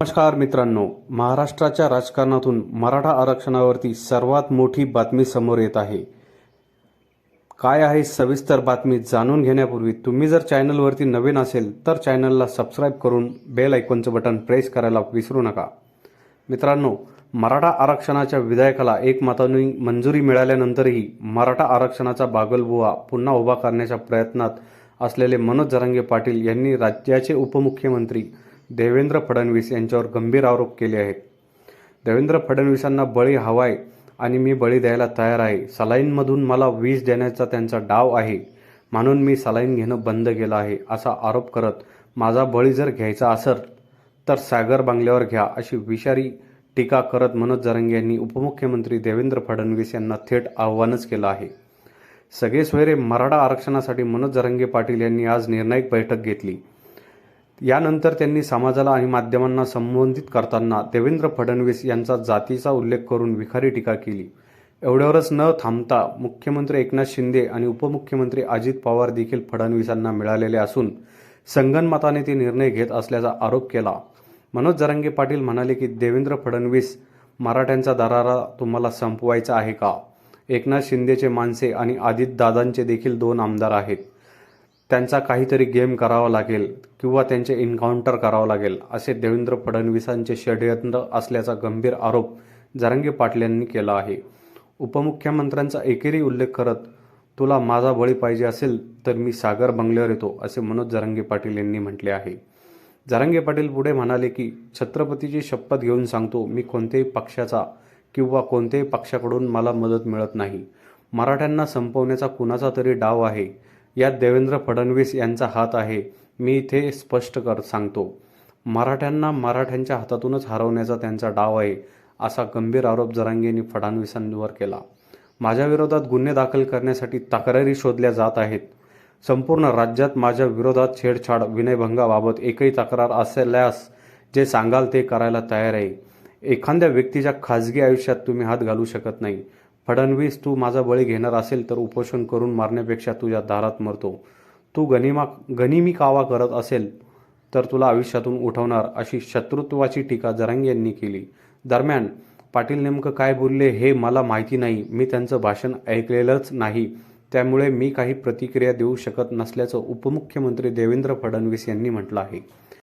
नमस्कार मित्रांनो. महाराष्ट्राच्या राजकारणातून मराठा आरक्षणावरती सर्वात मोठी बातमी समोर येत आहे. काय आहे सविस्तर बातमी जाणून घेण्यापूर्वी तुम्ही जर चॅनलवरती नवीन असेल तर चॅनलला सबस्क्राईब करून बेल ऐकॉनचं बटन प्रेस करायला विसरू नका. मित्रांनो मराठा आरक्षणाच्या विधेयकाला एकमताने मंजुरी मिळाल्यानंतरही मराठा आरक्षणाचा बागलबुवा पुन्हा उभा करण्याच्या प्रयत्नात असलेले मनोज जरांगे पाटील यांनी राज्याचे उपमुख्यमंत्री देवेंद्र फडणवीस यांच्यावर गंभीर आरोप केले आहेत. देवेंद्र फडणवीसांना बळी हवाय आणि मी बळी द्यायला तयार आहे. सलाईनमधून मला विष देण्याचा त्यांचा डाव आहे. म्हणून मी सलाईन घेणं बंद केलं आहे असा आरोप करत माझा बळी जर घ्यायचा असेल तर सागर बांगल्यावर घ्या अशी विषारी टीका करत मनोज जरंगे यांनी उपमुख्यमंत्री देवेंद्र फडणवीस यांना थेट आव्हानच केलं आहे. सगळे सोयरे मराठा आरक्षणासाठी मनोज जरंगे पाटील यांनी आज निर्णायक बैठक घेतली. यानंतर त्यांनी समाजाला आणि माध्यमांना संबोधित करताना देवेंद्र फडणवीस यांचा जातीचा उल्लेख करून विखारी टीका केली. एवढ्यावरच न थांबता मुख्यमंत्री एकनाथ शिंदे आणि उपमुख्यमंत्री अजित पवार देखील फडणवीसांना मिळालेले असून संगनमताने ते निर्णय घेत असल्याचा आरोप केला. मनोज जरांगे पाटील म्हणाले की देवेंद्र फडणवीस मराठ्यांचा दरारा तुम्हाला संपवायचा आहे का? एकनाथ शिंदेचे माणसे आणि आदित्यदादांचे देखील दोन आमदार आहेत. त्यांचा काहीतरी गेम करावा लागेल किंवा त्यांचे एन्काउंटर करावं लागेल असे देवेंद्र फडणवीसांचे षडयंत्र असल्याचा गंभीर आरोप जरांगे पाटील यांनी केला आहे. उपमुख्यमंत्र्यांचा एकेरी उल्लेख करत तुला माझा बळी पाहिजे असेल तर मी सागर बंगल्यावर येतो असे मनोज जरांगे पाटील यांनी म्हटले आहे. जरांगे पाटील पुढे म्हणाले की छत्रपतीची शपथ घेऊन सांगतो मी कोणत्याही पक्षाचा किंवा कोणत्याही पक्षाकडून मला मदत मिळत नाही. मराठ्यांना संपवण्याचा कुणाचा तरी डाव आहे. यात देवेंद्र फडणवीस यांचा हात आहे. मी इथे स्पष्ट कर सांगतो. मराठ्यांना मराठ्यांच्या हातातूनच हरवण्याचा त्यांचा डाव आहे असा गंभीर आरोप जरांगेंनी फडणवीसांवर केला. माझ्या विरोधात गुन्हे दाखल करण्यासाठी तक्रारी शोधल्या जात आहेत. संपूर्ण राज्यात माझ्या विरोधात छेडछाड विनयभंगाबाबत एकही तक्रार असल्यास जे सांगाल ते करायला तयार आहे. एखाद्या व्यक्तीच्या खाजगी आयुष्यात तुम्ही हात घालू शकत नाही. फडणवीस तू माझा बळी घेणार असेल तर उपोषण करून मारण्यापेक्षा तुझ्या दारात मरतो. तू गनिमा गनिमी कावा करत असेल तर तुला आयुष्यातून उठवणार अशी शत्रुत्वाची टीका जरांगे यांनी केली. दरम्यान पाटील नेमकं काय बोलले हे मला माहिती नाही. मी त्यांचं भाषण ऐकलेलंच नाही. त्यामुळे मी काही प्रतिक्रिया देऊ शकत नसल्याचं उपमुख्यमंत्री देवेंद्र फडणवीस यांनी म्हटलं आहे.